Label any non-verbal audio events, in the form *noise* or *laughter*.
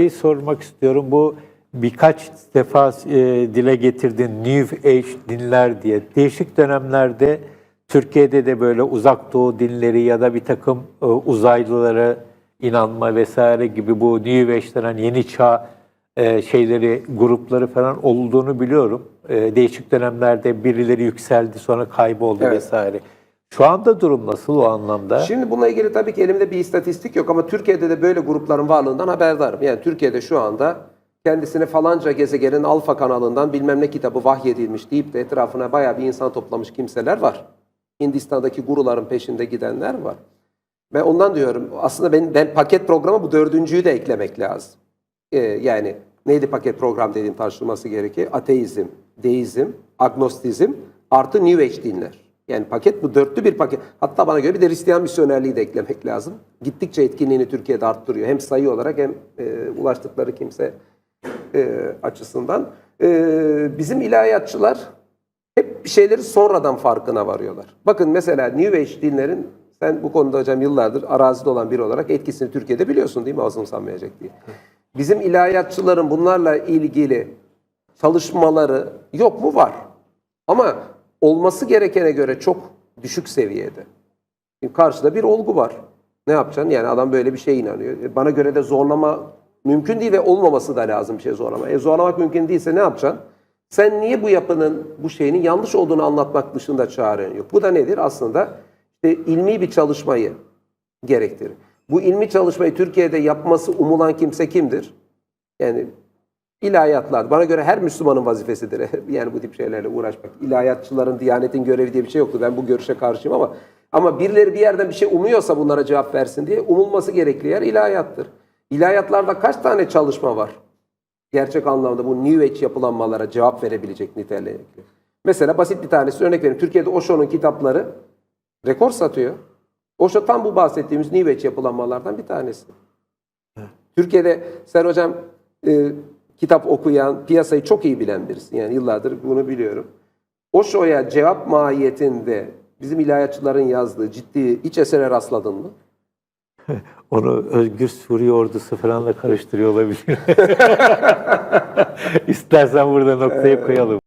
şey sormak istiyorum. Bu birkaç defa e, dile getirdin New Age dinler diye. Değişik dönemlerde Türkiye'de de böyle uzak doğu dinleri ya da bir takım e, uzaylılara inanma vesaire gibi bu New Age denen yeni çağ e, şeyleri, grupları falan olduğunu biliyorum. E, değişik dönemlerde birileri yükseldi sonra kayboldu Evet. vesaire. Şu anda durum nasıl o anlamda? Şimdi bununla ilgili tabii ki elimde bir istatistik yok ama Türkiye'de de böyle grupların varlığından haberdarım. Yani Türkiye'de şu anda kendisine falanca gezegenin alfa kanalından bilmem ne kitabı vahyedilmiş deyip de etrafına bayağı bir insan toplamış kimseler var. Hindistan'daki guruların peşinde gidenler var. Ve ondan diyorum aslında ben, ben paket programa bu dördüncüyü de eklemek lazım. Ee, yani neydi paket program dediğim tartışılması gerekir. Ateizm, deizm, agnostizm artı New Age dinler. Yani paket bu dörtlü bir paket. Hatta bana göre bir de Hristiyan misyonerliği de eklemek lazım. Gittikçe etkinliğini Türkiye'de arttırıyor. Hem sayı olarak hem e, ulaştıkları kimse e, açısından. E, bizim ilahiyatçılar hep bir şeyleri sonradan farkına varıyorlar. Bakın mesela New Age dinlerin sen bu konuda hocam yıllardır arazide olan biri olarak etkisini Türkiye'de biliyorsun değil mi? Ağzım sanmayacak diye. Bizim ilahiyatçıların bunlarla ilgili çalışmaları yok mu? Var. Ama olması gerekene göre çok düşük seviyede. Şimdi karşıda bir olgu var. Ne yapacaksın? Yani adam böyle bir şeye inanıyor. E, Bana göre de zorlama mümkün değil ve olmaması da lazım bir şey zorlama. E zorlamak mümkün değilse ne yapacaksın? Sen niye bu yapının, bu şeyinin yanlış olduğunu anlatmak dışında çaren yok? Bu da nedir? Aslında işte ilmi bir çalışmayı gerektirir. Bu ilmi çalışmayı Türkiye'de yapması umulan kimse kimdir? Yani ilahiyatlar. Bana göre her Müslümanın vazifesidir. *laughs* Yani bu tip şeylerle uğraşmak. İlahiyatçıların, diyanetin görevi diye bir şey yoktur. Ben bu görüşe karşıyım ama ama birileri bir yerden bir şey umuyorsa bunlara cevap versin diye umulması gerekli yer ilahiyattır. İlahiyatlarda kaç tane çalışma var? Gerçek anlamda bu New Age yapılanmalara cevap verebilecek nitelikte. Mesela basit bir tanesi örnek vereyim. Türkiye'de Osho'nun kitapları rekor satıyor. Osho tam bu bahsettiğimiz New Age yapılanmalardan bir tanesi. Türkiye'de sen hocam e, kitap okuyan, piyasayı çok iyi bilen birisin. Yani yıllardır bunu biliyorum. Osho'ya cevap mahiyetinde bizim ilahiyatçıların yazdığı ciddi iç esere rastladın mı? *laughs* Onu Özgür Suriye ordusu falanla karıştırıyor olabilir. *laughs* İstersen burada noktayı koyalım.